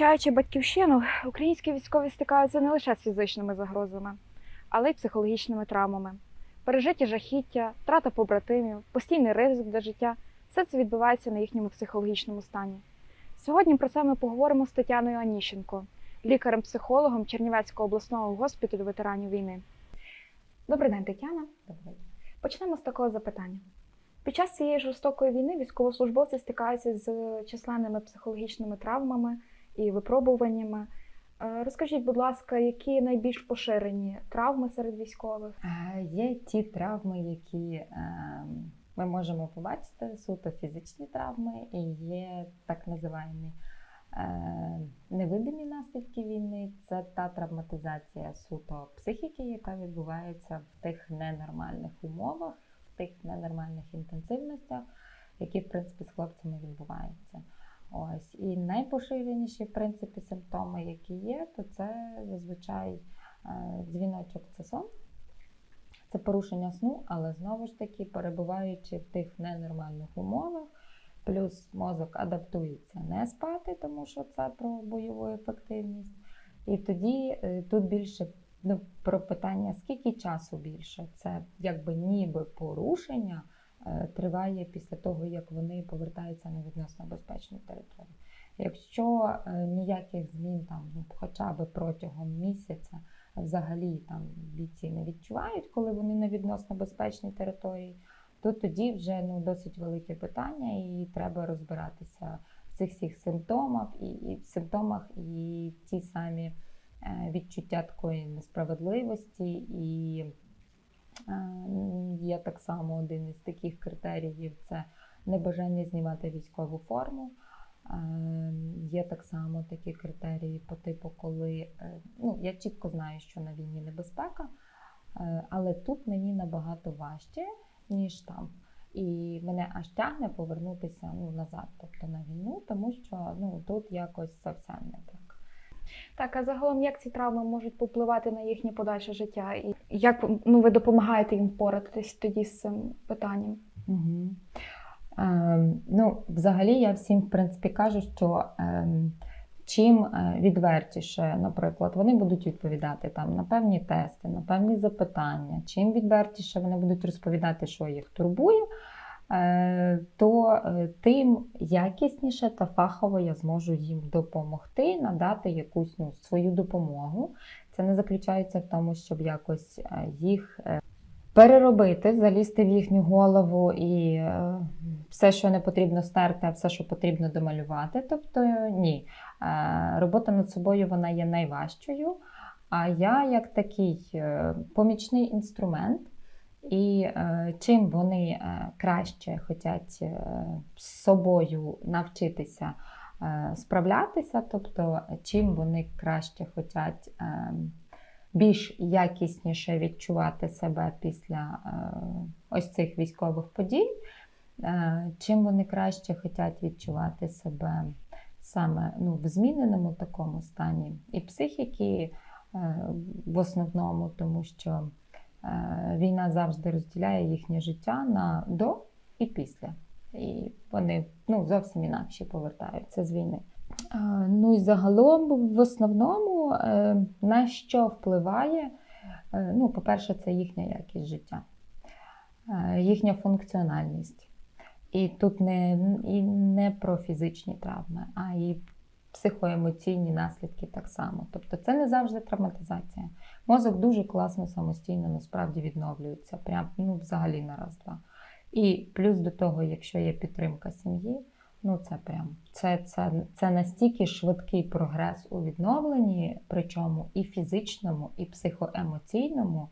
Захищаючи батьківщину, українські військові стикаються не лише з фізичними загрозами, але й психологічними травмами. Пережиті жахіття, втрата побратимів, постійний ризик для життя все це відбувається на їхньому психологічному стані. Сьогодні про це ми поговоримо з Тетяною Аніщенко, лікарем-психологом Чернівецького обласного госпіталю ветеранів війни. Добрий день, Тетяна. Почнемо з такого запитання. Під час цієї жорстокої війни військовослужбовці стикаються з численними психологічними травмами і випробуваннями. Е, Розкажіть, будь ласка, які найбільш поширені травми серед військових? Е, Є ті травми, які е, ми можемо побачити, суто фізичні травми, і є так називаємо невидимі наслідки війни. Це та травматизація суто психіки, яка відбувається в тих ненормальних умовах, в тих ненормальних інтенсивностях, які в принципі з хлопцями відбуваються. Ось і найпоширеніші в принципі симптоми, які є, то це зазвичай е, дзвіночок це сон. Це порушення сну, але знову ж таки, перебуваючи в тих ненормальних умовах, плюс мозок адаптується не спати, тому що це про бойову ефективність. І тоді е, тут більше ну, про питання, скільки часу більше. Це якби ніби порушення триває після того, як вони повертаються на відносно безпечну територію. Якщо е, ніяких змін там ну, хоча б протягом місяця взагалі там бійці не відчувають, коли вони на відносно безпечній території, то тоді вже ну, досить велике питання, і треба розбиратися в цих всіх симптомах і, і симптомах, і ті самі е, відчуття такої несправедливості. І е, є так само один із таких критеріїв це небажання знімати військову форму. Є так само такі критерії по типу, коли е, ну, я чітко знаю, що на війні небезпека, е, але тут мені набагато важче, ніж там. І мене аж тягне повернутися ну, назад, тобто на війну, тому що ну, тут якось зовсім не так. Так, а загалом як ці травми можуть попливати на їхнє подальше життя? І як ну, ви допомагаєте їм впоратись тоді з цим питанням? Угу. Ем, ну, взагалі, я всім, в принципі, кажу, що ем, чим е, відвертіше, наприклад, вони будуть відповідати там на певні тести, на певні запитання, чим відвертіше вони будуть розповідати, що їх турбує, е, то е, тим якісніше та фахово я зможу їм допомогти, надати якусь ну, свою допомогу. Це не заключається в тому, щоб якось е, їх е, переробити, залізти в їхню голову і е, все, що не потрібно стерти, а все, що потрібно домалювати. Тобто ні. Е, Робота над собою вона є найважчою. А я як такий е, помічний інструмент, і е, чим вони е, краще хочуть е, з собою навчитися справлятися, тобто чим вони краще хочуть більш якісніше відчувати себе після ось цих військових подій, чим вони краще хочуть відчувати себе саме ну, в зміненому такому стані і психіки в основному, тому що війна завжди розділяє їхнє життя на до і після. І вони ну, зовсім інакші повертаються з війни. Е, Ну і загалом, в основному, е, на що впливає, е, ну, по-перше, це їхня якість життя, е, їхня функціональність. І тут не, і не про фізичні травми, а і психоемоційні наслідки так само. Тобто це не завжди травматизація. Мозок дуже класно самостійно насправді відновлюється, прям ну, взагалі на раз-два. І плюс до того, якщо є підтримка сім'ї, ну це прям це, це, це настільки швидкий прогрес у відновленні, причому і фізичному, і психоемоційному,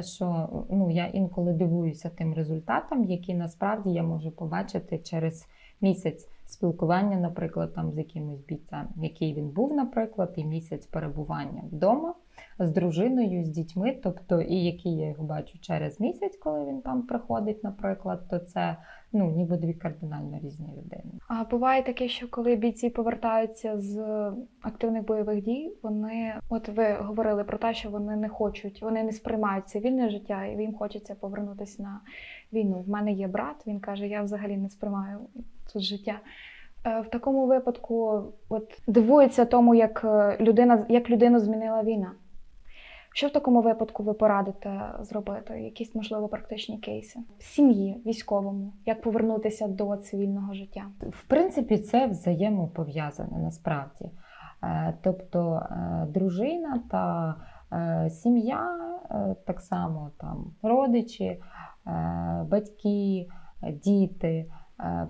що ну, я інколи дивуюся тим результатам, які насправді я можу побачити через місяць спілкування, наприклад, там з якимось бійцем, який він був, наприклад, і місяць перебування вдома з дружиною, з дітьми, тобто, і які я його бачу через місяць, коли він там приходить, наприклад, то це ну, ніби дві кардинально різні людини. А буває таке, що коли бійці повертаються з активних бойових дій, вони, от ви говорили про те, що вони не хочуть, вони не сприймають цивільне життя, і їм хочеться повернутися на війну. В мене є брат, він каже, я взагалі не сприймаю тут життя. Е, В такому випадку от дивується тому, як е, людина як людину змінила війна. Що в такому випадку ви порадите зробити? Якісь, можливо, практичні кейси? Сім'ї, військовому, як повернутися до цивільного життя? В принципі, це взаємопов'язане насправді. Е, Тобто дружина та сім'я, так само там родичі, батьки, діти,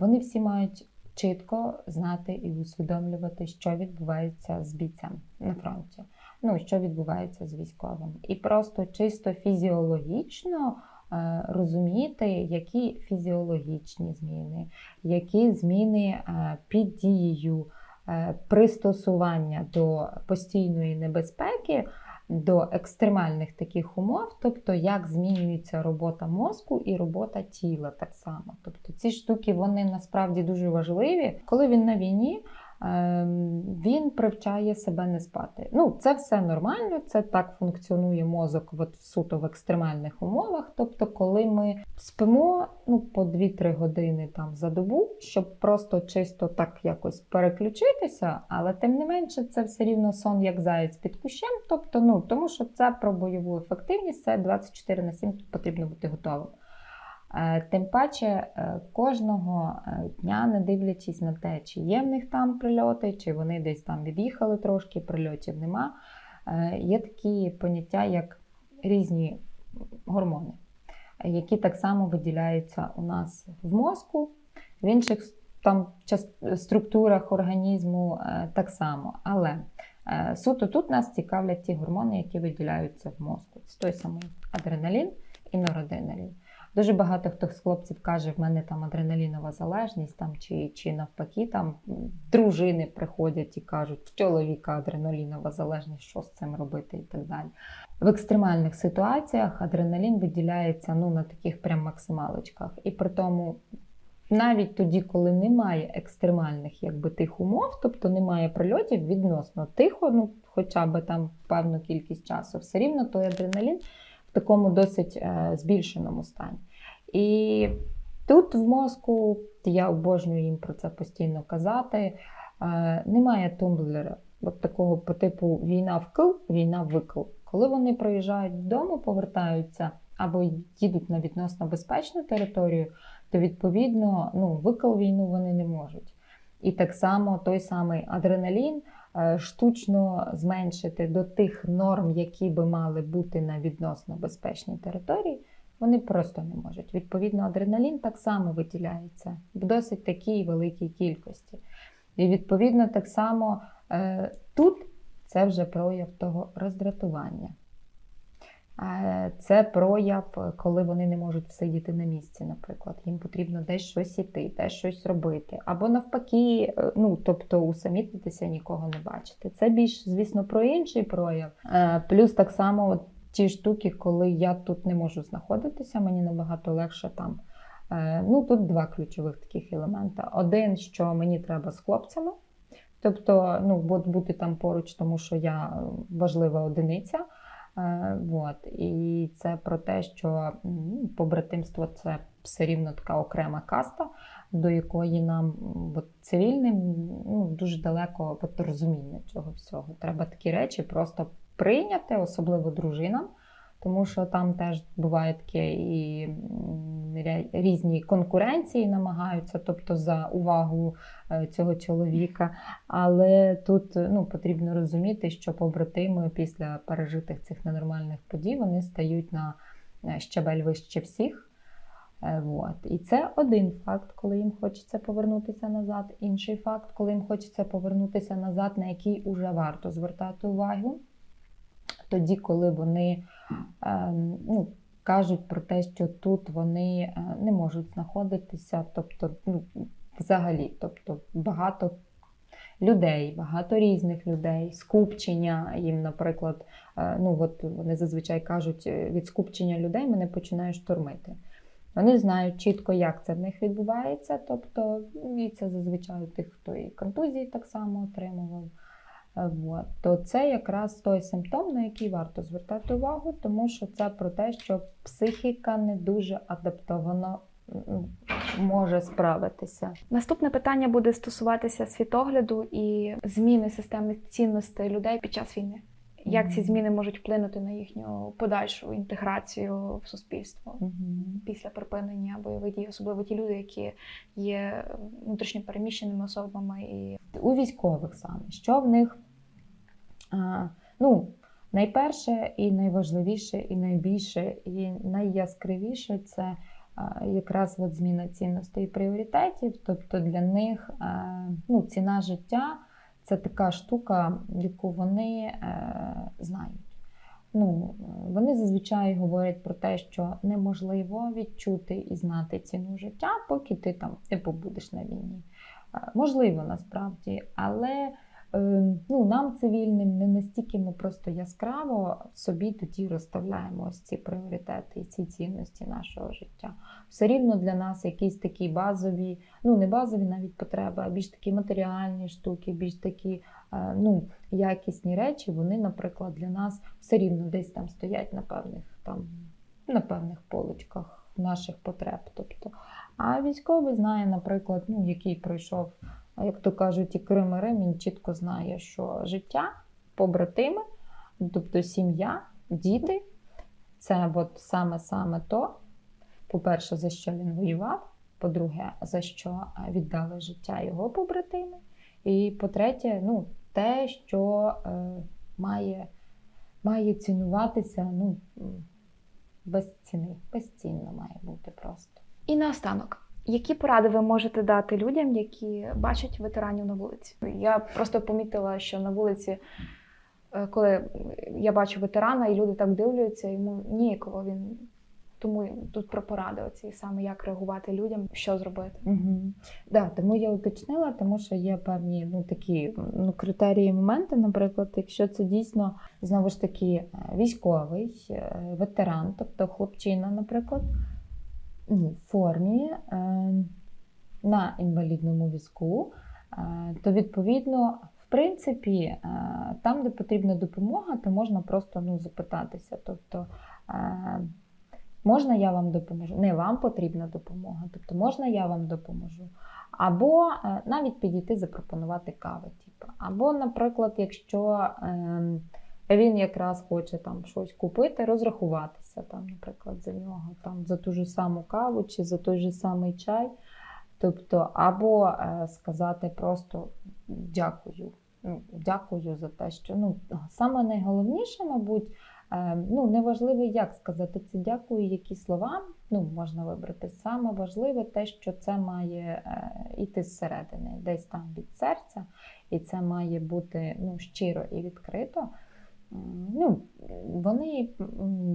вони всі мають чітко знати і усвідомлювати, що відбувається з бійцем на фронті. Ну, що відбувається з військовим. І просто чисто фізіологічно е, розуміти, які фізіологічні зміни, які зміни е, під дією е, пристосування до постійної небезпеки, до екстремальних таких умов, тобто як змінюється робота мозку і робота тіла так само. Тобто ці штуки вони насправді дуже важливі. Коли він на війні, він привчає себе не спати. Ну, це все нормально, це так функціонує мозок от суто в екстремальних умовах. Тобто, коли ми спимо ну, по 2-3 години там за добу, щоб просто чисто так якось переключитися, але тим не менше, це все рівно сон як заєць під кущем. Тобто, ну тому що це про бойову ефективність, це 24 на 7 потрібно бути готовим. Е, Тим паче е, кожного е, дня, не дивлячись на те, чи є в них там прильоти, чи вони десь там від'їхали трошки, прильотів нема. Є такі поняття, як різні гормони, які так само виділяються у нас в мозку, в інших там структурах організму так само. Але суто тут нас цікавлять ті гормони, які виділяються в мозку. Це той самий адреналін і норадреналін. Дуже багато хто з хлопців каже, в мене там адреналінова залежність, там чи, чи навпаки, там дружини приходять і кажуть, в чоловіка адреналінова залежність, що з цим робити і так далі. В екстремальних ситуаціях адреналін виділяється ну, на таких прям максималочках. І при тому, навіть тоді, коли немає екстремальних якби, тих умов, тобто немає прильотів, відносно тихо, ну хоча б там певну кількість часу, все рівно той адреналін такому досить е, збільшеному стані. І тут в мозку, я обожнюю їм про це постійно казати, е, немає тумблера, от такого по типу війна в кил, війна в викил. Коли вони приїжджають додому, повертаються або їдуть на відносно безпечну територію, то відповідно ну, викил війну вони не можуть. І так само той самий адреналін штучно зменшити до тих норм, які би мали бути на відносно безпечній території, вони просто не можуть. Відповідно, адреналін так само виділяється в досить такій великій кількості. І відповідно, так само е, тут це вже прояв того роздратування. Це прояв, коли вони не можуть всидіти на місці, наприклад. Їм потрібно десь щось іти, десь щось робити. Або навпаки, е, ну тобто усамітнитися, нікого не бачити. Це більш, звісно, про інший прояв. Е, Плюс так само ті штуки, коли я тут не можу знаходитися, мені набагато легше там. Е, Ну, тут два ключових таких елемента. Один, що мені треба з хлопцями, тобто ну, бути там поруч, тому що я важлива одиниця. Е, Вот. І це про те, що побратимство це все рівно така окрема каста, до якої нам от, цивільним ну, дуже далеко от, розуміння цього всього. Треба такі речі просто прийняти, особливо дружинам, тому що там теж буває таке і різні конкуренції намагаються, тобто за увагу е, цього чоловіка. Але тут ну, потрібно розуміти, що побратими після пережитих цих ненормальних подій вони стають на е, щабель вище всіх. Е, Вот. І це один факт, коли їм хочеться повернутися назад. Інший факт, коли їм хочеться повернутися назад, на який уже варто звертати увагу. Тоді, коли вони ем, ну, кажуть про те, що тут вони е, не можуть знаходитися, тобто, ну, взагалі, тобто багато людей, багато різних людей, скупчення їм, наприклад, е, ну от вони зазвичай кажуть, е, від скупчення людей мене починає штормити. Вони знають чітко, як це в них відбувається. Тобто, і це зазвичай тих, хто і контузії так само отримував. Вот. То це якраз той симптом, на який варто звертати увагу, тому що це про те, що психіка не дуже адаптована може справитися. Наступне питання буде стосуватися світогляду і зміни системи цінностей людей під час війни. Як ці зміни можуть вплинути на їхню подальшу інтеграцію в суспільство після припинення бойових дій, особливо ті люди, які є внутрішньо переміщеними особами і у військових саме, що в них а, ну, найперше і найважливіше, і найбільше, і найяскравіше це якраз от зміна цінностей і пріоритетів. Тобто для них ну, ціна життя це така штука, яку вони е, знають. Ну, вони зазвичай говорять про те, що неможливо відчути і знати ціну життя, поки ти там не побудеш на війні. Е, Можливо, насправді, але е, ну, нам, цивільним, не настільки ми просто яскраво собі тоді розставляємо ось ці пріоритети і ці цінності нашого життя. Все рівно для нас якісь такі базові, ну не базові навіть потреби, а більш такі матеріальні штуки, більш такі ну, якісні речі, вони, наприклад, для нас все рівно десь там стоять на певних там на певних полочках наших потреб. Тобто, а військовий знає, наприклад, ну, який пройшов, як то кажуть, і Крим і Рим, він чітко знає, що життя, побратими, тобто сім'я, діти це от саме-саме то, по-перше, за що він воював, по-друге, за що е, віддали життя його побратими. І по-третє, ну, те, що е, має, має цінуватися ну, без ціни, безцінно має бути просто. І наостанок, які поради ви можете дати людям, які бачать ветеранів на вулиці? Я просто помітила, що на вулиці, е, коли я бачу ветерана, і люди так дивляться, йому ніяково він. Тому тут про поради оці саме як реагувати людям, що зробити. Угу. Да, тому я уточнила, тому що є певні ну, такі ну, критерії, моменти. Наприклад, якщо це дійсно знову ж таки е, військовий, е, ветеран, тобто хлопчина, наприклад, в формі е, на інвалідному візку, то відповідно. В принципі, там, де потрібна допомога, то можна просто ну, запитатися. Тобто, можна я вам допоможу? Не вам потрібна допомога, тобто можна я вам допоможу. Або е, навіть підійти запропонувати кави. Типу. Або, наприклад, якщо ем, він якраз хоче там щось купити, розрахуватися, там, наприклад, за нього, там, за ту ж саму каву чи за той же самий чай. Тобто, або е, сказати просто дякую. Ну, Дякую за те, що ну, саме найголовніше, мабуть, Ну, неважливо, як сказати це дякую, які слова ну, можна вибрати. Саме важливе те, що це має е, йти зсередини, десь там від серця, і це має бути ну, щиро і відкрито. Ну, вони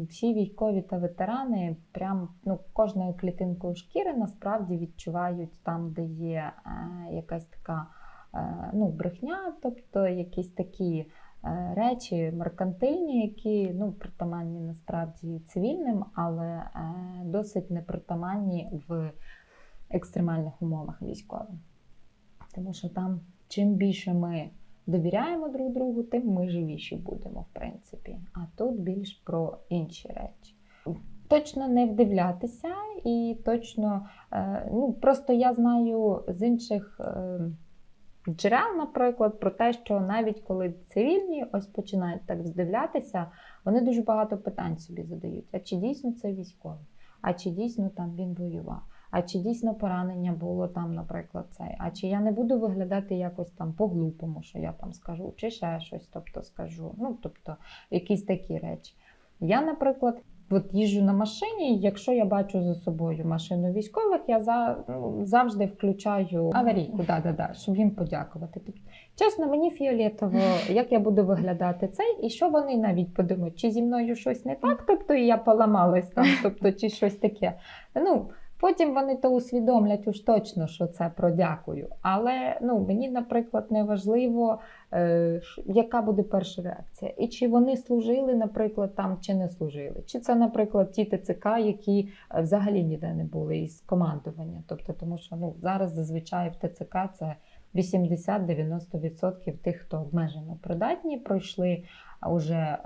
всі військові та ветерани, прям ну, кожною клітинкою шкіри насправді відчувають там, де є е, якась така е, ну, брехня, тобто якісь такі е, речі меркантильні, які ну, притаманні насправді цивільним, але е, досить непритаманні в екстремальних умовах військовим. Тому що там чим більше ми довіряємо друг другу, тим ми живіші будемо, в принципі. А тут більш про інші речі. Точно не вдивлятися, і точно, е, ну просто я знаю з інших е, джерел, наприклад, про те, що навіть коли цивільні ось починають так вдивлятися, вони дуже багато питань собі задають. А чи дійсно це військовий? А чи дійсно там він воював? А чи дійсно поранення було там, наприклад, цей? А чи я не буду виглядати якось там по-глупому, що я там скажу, чи ще щось, тобто скажу. Ну, тобто, якісь такі речі. Я, наприклад, от їжджу на машині, якщо я бачу за собою машину військових, я за, ну, завжди включаю аварійку, да, да, да, щоб їм подякувати. Чесно, мені фіолетово, як я буду виглядати цей, і що вони навіть подумають, чи зі мною щось не так, тобто і я поламалась там, тобто, чи щось таке. Ну, Потім вони то усвідомлять уж точно, що це про дякую. Але ну, мені, наприклад, не важливо, е, яка буде перша реакція. І чи вони служили, наприклад, там, чи не служили. Чи це, наприклад, ті ТЦК, які е, взагалі ніде не були із командування. Тобто, тому що ну, зараз зазвичай в ТЦК це 80-90% тих, хто обмежено придатні, пройшли вже е,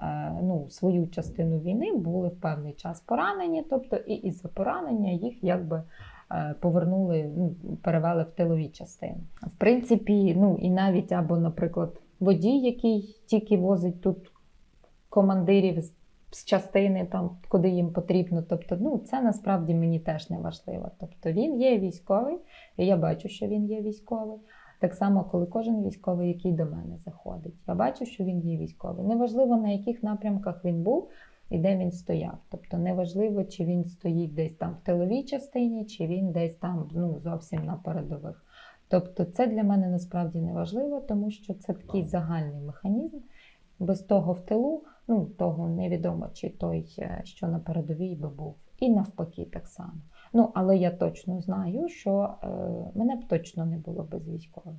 ну, свою частину війни, були в певний час поранені, тобто і із-за поранення їх якби е, повернули, ну, перевели в тилові частини. В принципі, ну і навіть або, наприклад, водій, який тільки возить тут командирів з частини, там, куди їм потрібно. Тобто, ну, це насправді мені теж не важливо. Тобто він є військовий, і я бачу, що він є військовий. Так само, коли кожен військовий, який до мене заходить, я бачу, що він є військовий. Неважливо, на яких напрямках він був і де він стояв. Тобто неважливо, чи він стоїть десь там в тиловій частині, чи він десь там ну, зовсім на передових. Тобто, це для мене насправді не важливо, тому що це такий загальний механізм. Без того в тилу, ну того невідомо, чи той, е, що на передовій би був, і навпаки, так само. Ну, але я точно знаю, що е, мене б точно не було без військових.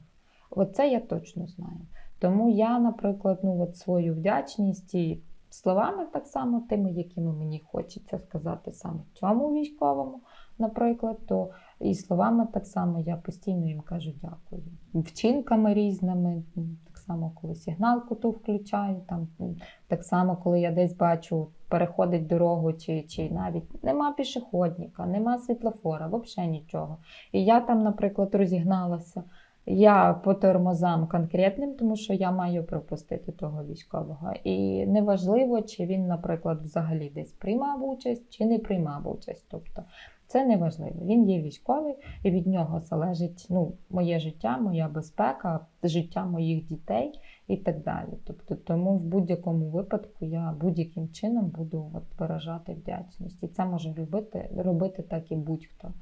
Оце я точно знаю. Тому я, наприклад, ну, от свою вдячність і словами так само, тими, якими мені хочеться сказати саме цьому військовому, наприклад, то і словами так само я постійно їм кажу дякую. Вчинками різними, само, коли сигналку ту включаю, там, так само, коли я десь бачу, переходить дорогу, чи, чи навіть нема пішохідника, нема світлофора, взагалі нічого. І я там, наприклад, розігналася. Я по тормозам конкретним, тому що я маю пропустити того військового. І неважливо, чи він, наприклад, взагалі десь приймав участь, чи не приймав участь. Тобто це не важливо. Він є військовий, і від нього залежить ну, моє життя, моя безпека, життя моїх дітей і так далі. Тобто, тому в будь-якому випадку я будь-яким чином буду от, виражати вдячність. І це може робити, робити так і будь-хто.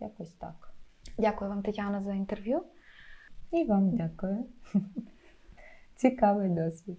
Якось так. Дякую вам, Тетяна, за інтерв'ю. І вам дякую. Цікавий досвід.